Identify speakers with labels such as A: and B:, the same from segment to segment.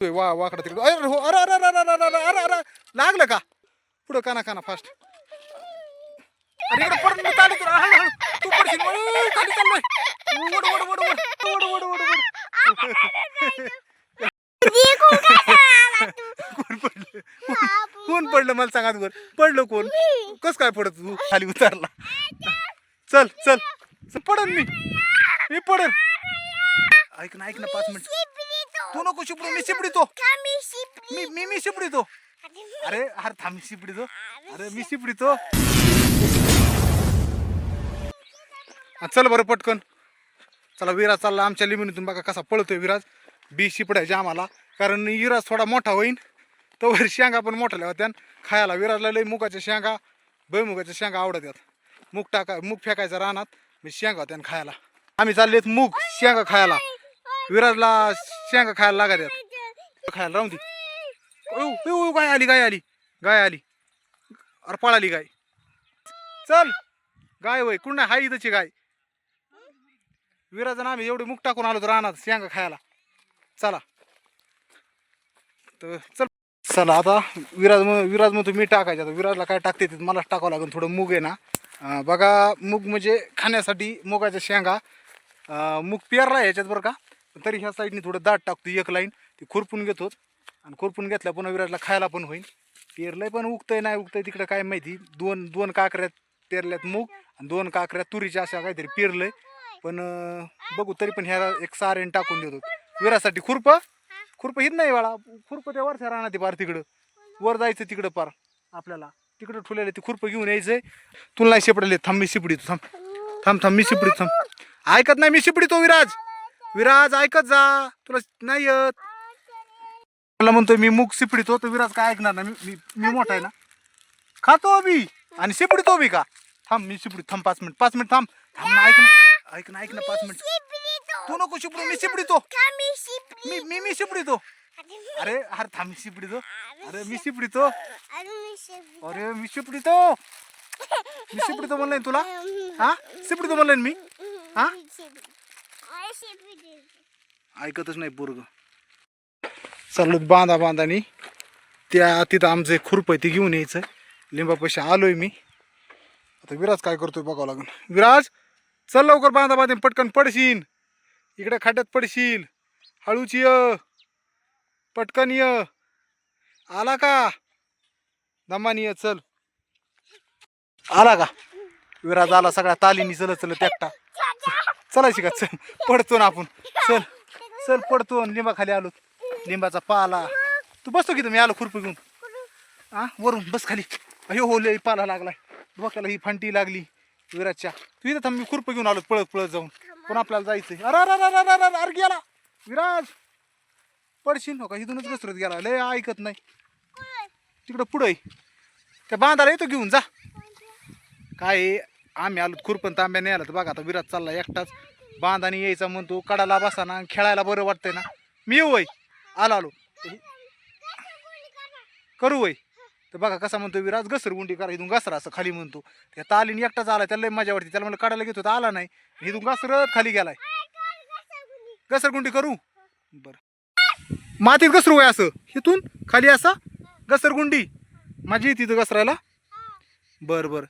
A: तू वा वाकडा तिकडे. अरे हो अरे अरे अरे अरे अरे अरे अरे लागलं का? पुढं काना काना फास्ट अरे इकडे पडून मी काढी तुला हळू हळू. तू पडशील वळ चाललोय वड वड वड वड. वड वड वड. कोण पडलं? कोण पडलं? मला सांगा वर पडलं कोण? कस काय पडत तू? खाली उतरला. चल चल. पडन मी. मी पडन. ऐक ना ऐक ना पाच मिनिट. तू नको शिपडू मी शिपडितो. मी मी मी शिपडितो. अरे अरे थांब शिपडितो. अरे मी शिपडितो. चल बरं पटकन. चला विराज चालला आमच्या लिमिनीतून बघा कसा पळतोय विराज. बी शिपडायचे आम्हाला. कारण विराज थोडा मोठा होईन. तोवर शेंगा पण मोठ्या होत्या खायला विराजला लई मुगाच्या शेंगा भुईमुगाच्या शेंगा आवडत आहेत मूग टाका मूग फेकायचा रानात मी शेंगा होत्या खायला. आम्ही चाललेत मूग शेंगा खायला. विराजला शेंगा खायला लागत आहेत खायला राहून दे. गाय आली गाय आली गाय आली. अरे पळाली गाय. चल. गाय वय कुणा हाय इथंची गाय. विराजन आम्ही एवढे मुख टाकून आलो तर राहणार शेंगा खायला. चला. तर चल. चला आता विराज विराज म्हणतो मी टाकायचं. आता विराजला काय टाकते ते मलाच टाकावं लागेल थोडं मूग आहे ना. बघा मूग म्हणजे खाण्यासाठी मुगाच्या शेंगा. मूग पेरला आहे याच्यात बरं का. तरी ह्या साईडने थोडं दाट टाकतो एक लाईन. ती खुरपून घेतोच आणि खुरपून घेतल्या पुन्हा विराजला खायला पण होईल. पेरलंय पण उगतंय नाही उगतंय तिकडं काय माहिती. दोन दोन काकऱ्यात पेरल्यात मूग आणि दोन काकऱ्यात तुरीच्या अशा काहीतरी पेरलंय. पण बघू तरी पण ह्या एक सारेन टाकून देतो. विरासाठी खुरप. खुरप हित नाही बाळा. खुरप त्या वरच्या राहणार पार तिकडं. वर जायचं तिकडं पार आपल्याला. तिकडं ठुलेलं ते खुरप घेऊन यायचंय. तुला नाही शिपडले. थांब मी शिपडीत. थांब. थांब थांब मी शिपडीत. थांब. ऐकत नाही मी शिपडीतो विराज. विराज ऐकत जा. तुला नाही येत. मला म्हणतोय मी मूग शिपडीतो तर विराज काय ऐकणार ना मी मी- मी मोठा आहे ना? खातो बी आणि शिपडीतो बी का? थांब मी शिपडी थांब पाच मिनिट. पाच मिनिट थांब. थांब ना ऐक ना. ऐक ना ऐक ना पाच मिनिट. तू नको शिपडू मी शिपडीतो मी मी मी शिपडीतो अरे अरे थांब मी शिपडीतो अरे मी शिपडीतो अरे मी शिपडीतो मी शिपडीतो म्हणलं ना तुला? हा? शिपडीतो म्हणलं ना मी? हा? ऐकतच नाही पोरग. चाललो बांधा बांधानी. त्या तिथं आमचं एक खुरप आहे ते घेऊन यायचं. लिंबापाशी आलोय मी. आता विराज काय करतोय बघावं लागेल. विराज चल लवकर बांधा बांधे पटकन पडशील इकडे खड्ड्यात पडशील हळूच ये. पटकन ये. आला का? दमानी ये चल. आला का? विराज आला सगळ्या तालीनी चल चल एकटा. चलायची का? चल पडतो ना आपण. चल चल पडतो. आणि लिंबाखाली आलो. लिंबाचा पाला. तू बसतो की तुम्ही? आलो खुरपी घेऊन. हा वरून बस खाली. अयो हो लय पाला लागलाय. डोक्याला ही फांटी लागली. विराजच्या. तू इथं थांब मी खुरप घेऊन आलो पळत पळत जाऊन. पण आपल्याला जायचंय. अरे अरे अरे अरे अरे अरे गेला. विराज! पडशील नका इथूनच घसरत गेला. लय ऐकत नाही. तिकडं पुढं त्या बांधाला येतो घेऊन जा. काय आम्ही आलो खुरपण तांब्या नाही आला तर बघा आता विराज चालला एकटाच. बांधाने यायचा म्हणतो कडाला बसाना खेळायला बरं वाटतंय ना. मी येऊ वय आलो आलो. करू वय तर बघा कसा म्हणतो विराज घसरगुंडी करा इथून घसरा असं खाली म्हणतो. त्या तालीने एकटाच आला त्याला लय मजा वाटते. त्याला म्हणलं काढायला घेतो तर आला नाही. इथून घसरत खाली गेलाय. घसरगुंडी करू? बर. मातीत घसरू वय असं. इथून खाली असा घसरगुंडी माझी तिथं घसरायला? बर बरं.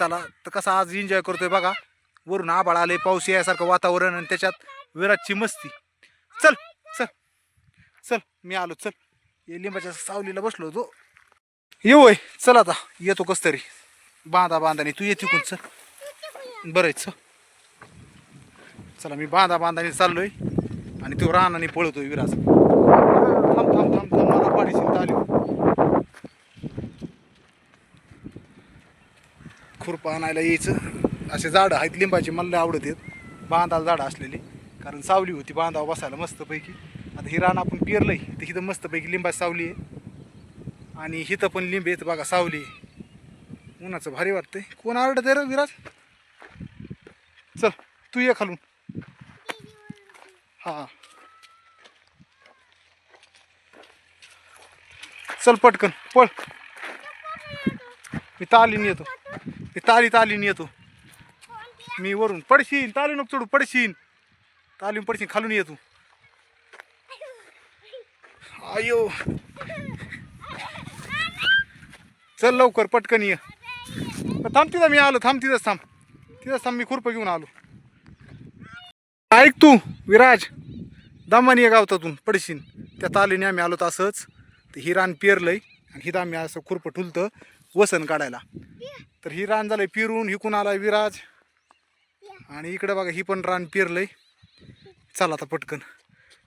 A: चला तर कसा आज एन्जॉय करतोय बघा. वरून आबाळ आले पाऊस यासारखं वातावरण आणि त्याच्यात विराटची मस्ती. चल चल चल मी आलो चल. ये लिंबाच्या सावलीला बसलो होतो. येऊ आहे चल आता येतो कस तरी. बांधा बांधाने तू येते कोण चल. बरं आहे, चल. चला मी बांधा बांधाने चाललोय. आणि तो रानाने पळतोय विराज. थांब थांब थांब थांब मला पाडीशी आली खुरपा आणायला यायचं. असे झाडं आहेत लिंबाची मला आवडत आहेत. बांधाला झाडं असलेली. कारण सावली होती बांधावर बसायला मस्तपैकी. आता ही रान आपण आहे तर हिथं मस्तपैकी लिंबाची सावली आहे. आणि हिथं पण लिंब येत बघा सावली आहे. उन्हाचं भारी वाटतंय. कोण आरडत आहे रे विराज? चल तू ये खालून. हां. चल पटकन पळ. मी तालीन येतो. ते ताली तालीन येतो. मी वरून पडशीन ताली नको चढू पडशीन. तालीम पडशीन खालून येतो. अयो चल लवकर पटकन ये. थांब तिथं मी आलो थांब तिथंच थांब. तिथंच थांब मी खुरप घेऊन आलो. ऐक तू विराज. दमानी या गावतातून पडशीन. त्या तालीने आम्ही आलो असंच. तर ही रान पेरलंय आणि हिथं आम्ही असं खुरपं ठुलतं. वसन काढायला. तर ही रान झालंय पिरून हिकून आलाय विराज. आणि इकडं बघा ही पण रान पेरलंय. चला आता पटकन.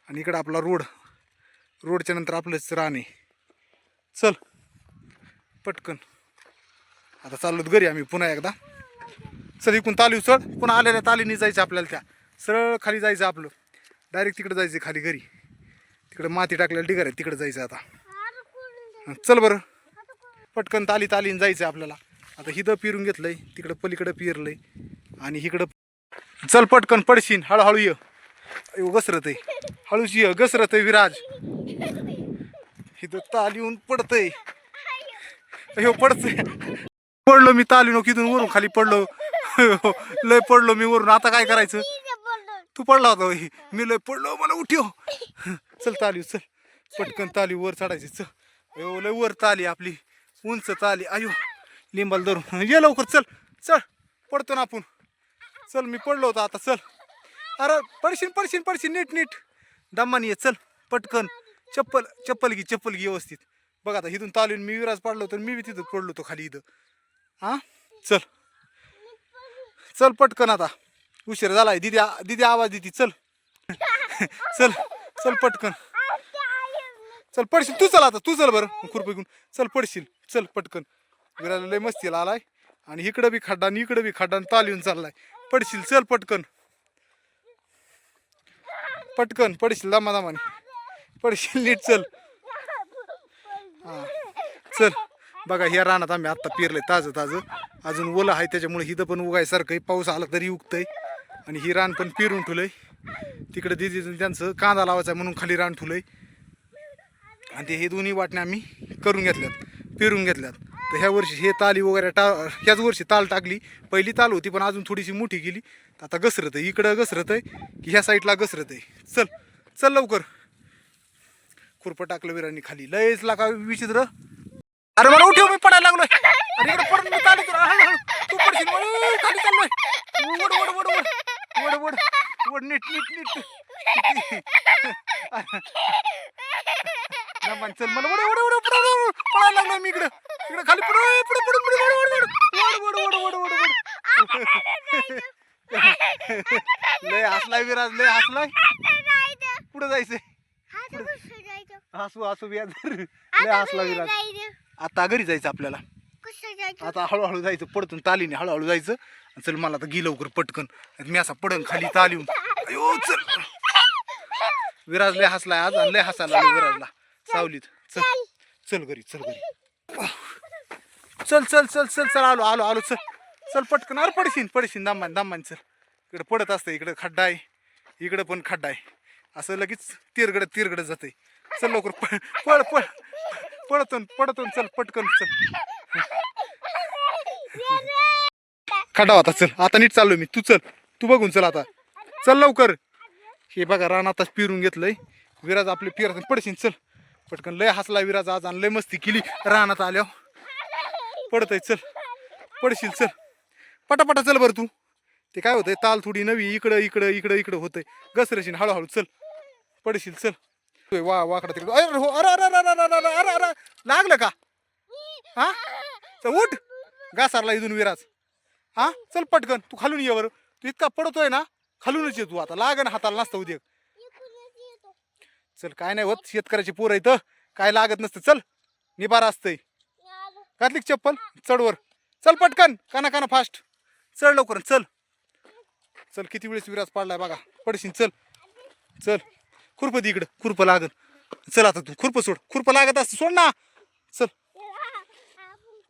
A: आणि इकडं आपला रोड. रोडच्या नंतर आपलंच रान आहे. चल. पटकन. आता चाललो घरी आम्ही पुन्हा एकदा. चल इकून ताली चढ पुन्हा आलेल्या तालीने जायचं आपल्याला त्या. सरळ खाली जायचं आपलं. डायरेक्ट तिकडे जायचं खाली घरी. तिकडे माती टाकलेलं ढिगार आहे तिकडे जायचं आता. चल बरं. पटकन ताली तालीन जायचं आपल्याला. आता हिथं पिरून घेतलंय तिकडं पलीकडं पिरलंय आणि इकडं चल पटकन पडशीन हळूहळू ये. घसरत आहे. हळूच ये घसरत आहे विराज. इथं ताल येऊन पडतंय. अयो पडतंय. पडलो मी तालीनो किथून वरून खाली पडलो. लय पडलो मी वरून. आता काय करायचं? तू पडला होता मी लय पडलो. मला उठ्यो चल ताली चल. पटकन ताली वर चढायची. चल. अयो लय वर ताली आपली. उंच चाली. अयो लिंबाला धरून. ये लवकर चल चल पडतो ना आपण. चल मी पडलो होतो आता चल. अरे पडशीन पडशीन पडशीन नीट नीट. दमानी ये चल पटकन. चप्पल चप्पल घे चप्पल घे व्यवस्थित. बघ आता इथून चालून मी विराज पडलो तर मी बी तिथं पडलो होतो खाली इथं. हां? चल. चल पटकन आता. उशीर झालाय. दिदी आ- दिदी आवाज देती चल. चल चल पटकन. चल पडशील. तू चल आता तू चल बरं खुरपे घेऊन चल पडशील. चल पटकन. विराला लय मस्तीला आलाय आणि इकडं बी खड्डा आणि इकडं बी खड्डा ताल येऊन चाललाय. पडशील चल पटकन. पटकन पडशील दामा दामाने पडशील नीट चल. हा चल. बघा ह्या रानात आम्ही आत्ता पेरलंय ताजं ताजं. अजून ओलं आहे त्याच्यामुळे हिथं पण उगायसारखं आहे पाऊस आला तरी उगतंय. आणि ही रान पण पेरून ठुलंय तिकडे दिदी त्यांचं कांदा लावायचा आहे म्हणून खाली रान ठुलंय आणि ते हे दोन्ही वाटणे आम्ही करून घेतल्यात. पेरून घेतल्यात. तर ह्या वर्षी हे ताली वगैरे टा ह्याच वर्षी ताल टाकली. पहिली ताल होती पण अजून थोडीशी मोठी गेली. तर आता घसरत आहे. इकडं घसरत आहे की ह्या साईडला घसरत आहे. चल चल लवकर. खुरपं टाकलं विरांनी खाली. लयच लागा विचित्र. अरे मला उठव मी पडायला लागलोय. अरे इकडे पडून मी चालू तुला तू पडशील खाली चाललोय. वड वड वड वड. वड वड. वड नीट नीट नीट. चल मी खाली लय हसलाय विराज लय हसलाय. हसू लय हसला विराज आता घरी जायचं आपल्याला. आता हळूहळू जायचं पडतून तालीने हळूहळू जायचं. चल मला आता गी लवकर पटकन. मी असा पडन खाली तालीव अयो चल. विराज लय हसलाय आज लय हसायला विराजला सावलीत. चल. चल. घरी चल घरी. चल चल चल चल चल आलो आलो आलो चल. चल पटकन. अरे पडशीन पडशीन. दामान दामान चल. इकडे पडत असतं इकडे खड्डा आहे. इकडे पण खड्डा आहे. असं लगेच तिरगडत तिरगडत जाते चल लवकर पळ पळ पळ. पडतो पडतो चल पटकन चल. खड्डा होता चल. आता नीट चाललो मी. तू चल. तू बघून चल आता. चल लवकर. हे बघा रान आताच पिरून घेतलंय. विराज आपले पिरात पडशीन. चल. पटकन लय हसला विराज आज आणि लय मस्ती केली. रानात आल्यावर. पडतय चल. पडशील चल. पटापटा चल बरं तू. ते काय होतंय ताल थोडी नवी इकडं इकडं इकडं इकडं होतंय. घसरशील हळूहळू चल. पडशील चल. वा वाकडा तिकडं. अरे हो अरे अरे अरे अरे अरे अरे अरे लागलं का? हा? चल उठ. घासारला इथून विराज. हा? चल पटकन. तू खालून ये बरं. तू इतका पडतोय ना खालूनच ये तू आता. लागन हाताला नसता उद्या चल काय नाही होत. शेतकऱ्याची पोरं इथं. काय लागत नसतं. चल निबार असतंय. घातली चप्पल चढवर. चल पटकन काना काना फास्ट चढ लवकर चल. चल किती वेळेस विराज पाडलाय बघा. पडशील चल. चल. खुरप दे इकडं. खुरप लागत चल आता तू खुरप सोड. खुरप लागत असतं सोड ना. चल.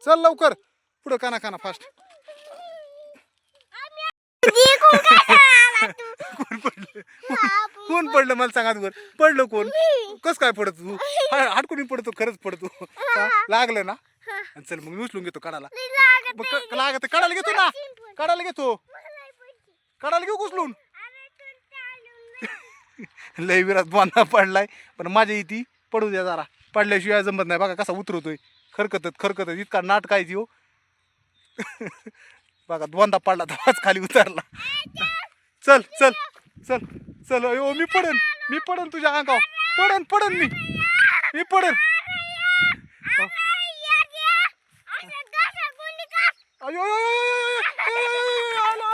A: चल लवकर. पुढं काना काना फास्ट कोण पडलं? कोण पडलं? मला सांगा वर. पडलं कोण? कस काय पडत तू? हाटकुनी पडतो खरंच पडतो? लागलं ना? चल मग मी उचलून घेतो काढायला. लागत काढायला घेतो ना? काढायला घेतो. काढायला घेऊ उचलून? लय विरात बांधा पडलाय. पण माझ्या इथे पडू द्या जरा. पडल्याशिवाय जमत नाही. बघा कसा उतरवतोय खरकतत खरकतत. इतका नाट काय हो बघा दोनदा पडला तेव्हाच खाली उतरला. चल चल चल चल अयो मी पडन मी पडन तुझ्या अंगाव पडन पडन मी मी पडन अयो आला